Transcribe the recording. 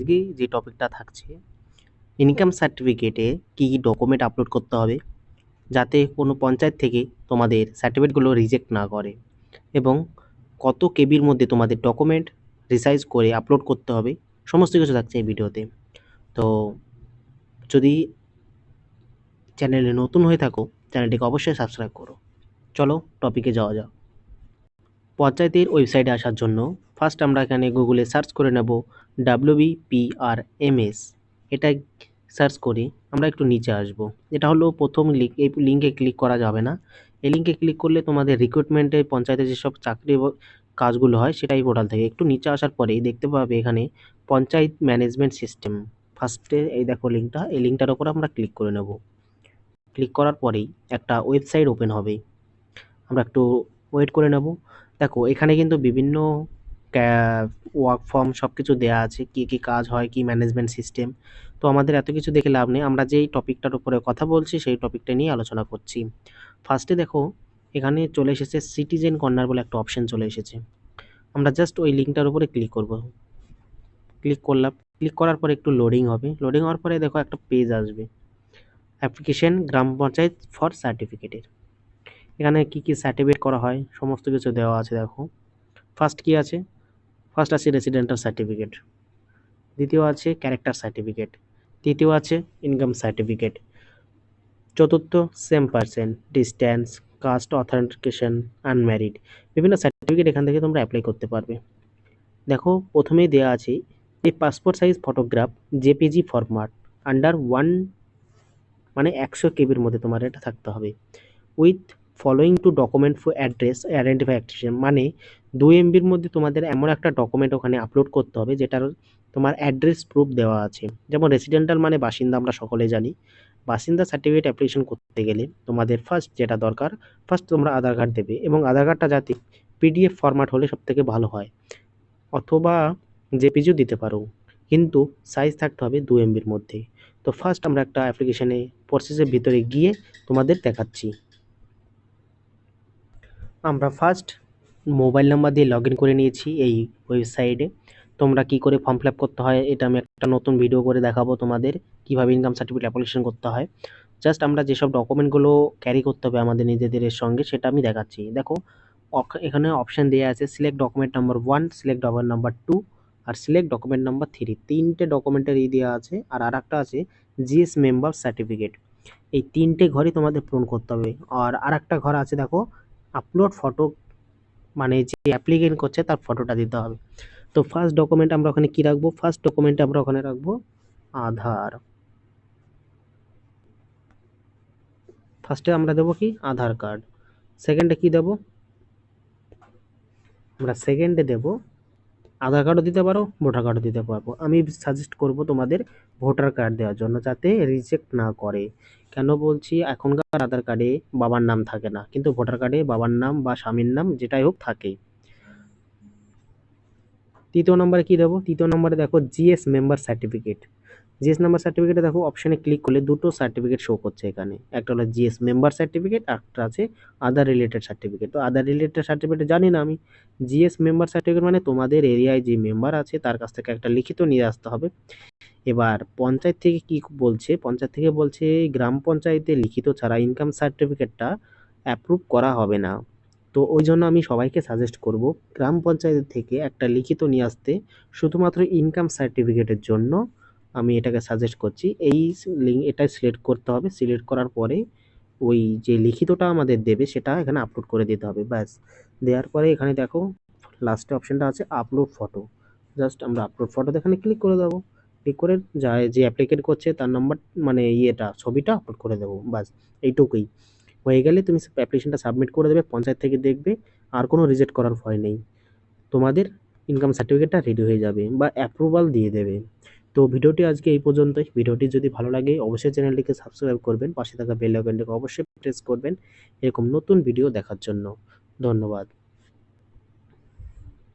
আজকে যে টপিকটা থাকছে ইনকাম সার্টিফিকেটে কী কী ডকুমেন্ট আপলোড করতে হবে, যাতে কোনো পঞ্চায়েত থেকে তোমাদের সার্টিফিকেটগুলো রিজেক্ট না করে এবং কত কেবির মধ্যে তোমাদের ডকুমেন্ট রিসাইজ করে আপলোড করতে হবে, সমস্ত কিছু থাকছে এই ভিডিওতে। তো যদি চ্যানেলে নতুন হয়ে থাকো চ্যানেলটিকে অবশ্যই সাবস্ক্রাইব করো। চলো টপিকে যাওয়া যাক। পঞ্চায়েতের ওয়েবসাইটে আসার জন্য ফার্স্ট আমরা এখানে গুগলে সার্চ করে নেব ডাব্লিউবিপিআরএমএস এটা সার্চ করে, আমরা একটু নিচে আসব। এটা হলো প্রথম লিঙ্ক এই লিঙ্কে ক্লিক করা যাবে না। এই লিঙ্কে ক্লিক করলে তোমাদের রিক্রুটমেন্টে পঞ্চায়েতে যেসব চাকরি কাজগুলো হয় সেটাই পোর্টাল থেকে। একটু নিচে আসার পরেই দেখতে পাবে এখানে পঞ্চায়েত ম্যানেজমেন্ট সিস্টেম ফার্স্টে এই দেখো লিঙ্কটা এই লিঙ্কটার ওপর আমরা ক্লিক করে নেব। ক্লিক করার পরেই একটা ওয়েবসাইট ওপেন হবে। আমরা একটু ওয়েট করে নেব। দেখো, এখানে কিন্তু বিভিন্ন ওয়ার্ক ফর্ম সব কিছু দেওয়া আছে, কী কী কাজ হয়, কী ম্যানেজমেন্ট সিস্টেম তো আমাদের এত কিছু দেখে লাভ নেই। আমরা যেই টপিকটার উপরে কথা বলছি, সেই টপিকটা নিয়ে আলোচনা করছি। ফার্স্টে দেখো, এখানে চলে এসেছে সিটিজেন কর্নার বলে একটা অপশন চলে এসেছে। আমরা জাস্ট ওই লিঙ্কটার উপরে ক্লিক করব। ক্লিক করলাম ক্লিক করার পরে একটু লোডিং হবে। লোডিং হওয়ার পরে দেখো একটা পেজ আসবে। অ্যাপ্লিকেশন গ্রাম পঞ্চায়েত ফর সার্টিফিকেটের এখানে কি কি সার্টিফিকেট করা হয়? সমস্ত কিছু দেওয়া আছে, দেখো। ফার্স্ট কি আছে? ফার্স্ট আছে রেসিডেন্টাল সার্টিফিকেট দ্বিতীয় আছে ক্যারেক্টার সার্টিফিকেট তৃতীয় আছে ইনকাম সার্টিফিকেট চতুর্থ same percent distance caste authentication unmarried বিভিন্ন সার্টিফিকেট এখান থেকে তোমরা অ্যাপ্লাই করতে পারবে। দেখো, প্রথমেই দেওয়া আছে এই passport size photograph JPG format under one মানে একশো কেবির মধ্যে তোমার এটা থাকতে হবে। With following two document for address identify activation মানে দুই এমবির মধ্যে তোমাদের এমন একটা ডকুমেন্ট ওখানে আপলোড করতে হবে, যেটার তোমার অ্যাড্রেস প্রুফ দেওয়া আছে। যেমন রেসিডেন্টাল মানে বাসিন্দা, আমরা সকলে জানি। বাসিন্দা সার্টিফিকেট অ্যাপ্লিকেশন করতে গেলে তোমাদের ফার্স্ট যেটা দরকার ফার্স্ট তোমরা আধার কার্ড দেবে এবং আধার কার্ডটা যাতে পিডিএফ ফরম্যাট হলে সবথেকে ভালো হয়। অথবা জেপিজিও দিতে পারো, কিন্তু সাইজ থাকতে হবে দু এমবির মধ্যে। তো ফার্স্ট আমরা একটা অ্যাপ্লিকেশনে প্রসেসের ভিতরে গিয়ে তোমাদের দেখাচ্ছি। আমরা ফার্স্ট মোবাইল নাম্বার দিয়ে লগ করে নিয়েছি এই ওয়েবসাইটে তোমরা কি করে ফর্ম ফিল করতে হয়, এটা আমি একটা নতুন ভিডিও করে দেখাবো তোমাদের, কীভাবে ইনকাম সার্টিফিকেট অ্যাপ্লিকেশন করতে হয়। জাস্ট আমরা যেসব ডকুমেন্টগুলো ক্যারি করতে হবে আমাদের নিজেদের সঙ্গে, সেটা আমি দেখাচ্ছি। দেখো এখানে অপশান দেওয়া আছে select document number one select document number two আর সিলেক্ট ডকুমেন্ট নাম্বার থ্রি তিনটে ডকুমেন্টের ই দেওয়া আছে, আর আরেকটা আছে জিএস মেম্বার সার্টিফিকেট এই তিনটে ঘরই তোমাদের পূরণ করতে হবে। আর আরেকটা ঘর আছে, দেখো আপলোড ফটো মানে যে অ্যাপ্লিকেন্ট করছে তার ফটোটা দিতে হবে। তো ফার্স্ট ডকুমেন্ট আমরা ওখানে কি রাখব? ফার্স্ট ডকুমেন্ট আমরা ওখানে রাখব আধার। ফার্স্টে আমরা দেবো কি? আধার কার্ড সেকেন্ডে কি দেবো? আমরা সেকেন্ডে দেব আধার কার্ডও দিতে পারো ভোটার কার্ডও দিতে পারব। আমি সাজেস্ট করব তোমাদের ভোটার কার্ড দেওয়ার জন্য যাতে রিজেক্ট না করে। কেন বলছি? এখনকার আধার কার্ডে বাবার নাম থাকে না, কিন্তু ভোটার কার্ডে বাবার নাম বা স্বামীর নাম যেটাই হোক থাকে তৃতীয় নম্বরে কি দেবো? তৃতীয় নম্বরে দেখো GS member certificate GS number সার্টিফিকেটে দেখো অপশানে ক্লিক করলে দুটো সার্টিফিকেট শো করছে এখানে। একটা হলো জিএস মেম্বার সার্টিফিকেট একটা আছে আদার রিলেটেড সার্টিফিকেট তো আদার রিলেটেড সার্টিফিকেট জানি না আমি। জিএস মেম্বার সার্টিফিকেট মানে তোমাদের এরিয়ায় যে মেম্বার আছে, তার কাছ থেকে একটা লিখিত নিয়ে আসতে হবে। এবার পঞ্চায়েত থেকে কি বলছে? পঞ্চায়েত থেকে বলছে গ্রাম পঞ্চায়েতে লিখিত ছাড়া ইনকাম সার্টিফিকেটটা অ্যাপ্রুভ করা হবে না। তো ওই জন্য আমি সবাইকে সাজেস্ট করব গ্রাম পঞ্চায়েত থেকে একটা লিখিত নিয়ে আসতে, শুধুমাত্র ইনকাম সার্টিফিকেটের জন্য আমি এটাকে সাজেস্ট করছি। এই লিঙ্ক এটা সিলেক্ট করতে হবে। সিলেক্ট করার পরে ওই যে লিখিতটা আমাদের দেবে সেটা এখানে আপলোড করে দিতে হবে। ব্যাস। দেওয়ার পরে এখানে দেখো লাস্টে অপশানটা আছে আপলোড ফটো জাস্ট আমরা আপলোড ফটোতে এখানে ক্লিক করে দেবো। ক্লিক করে যা যে অ্যাপ্লিকেট করছে, তার নাম্বার মানে ইয়েটা, ছবিটা আপলোড করে দেবো। ব্যাস, এইটুকুই। হয়ে গেলে তুমি অ্যাপ্লিকেশনটা সাবমিট করে দেবে, পঞ্চায়েত থেকে দেখবে, আর কোনো রিজেক্ট করার ভয় নেই। তোমাদের ইনকাম সার্টিফিকেটটা রেডি হয়ে যাবে বা অ্যাপ্রুভাল দিয়ে দেবে। তো ভিডিওটি আজকে এই পর্যন্তই। ভিডিওটি যদি ভালো লাগে, অবশ্যই চ্যানেলটিকে সাবস্ক্রাইব করবেন, পাশে থাকা বেল আইকনটিকে অবশ্যই প্রেস করবেন, এরকম নতুন ভিডিও দেখার জন্য। ধন্যবাদ।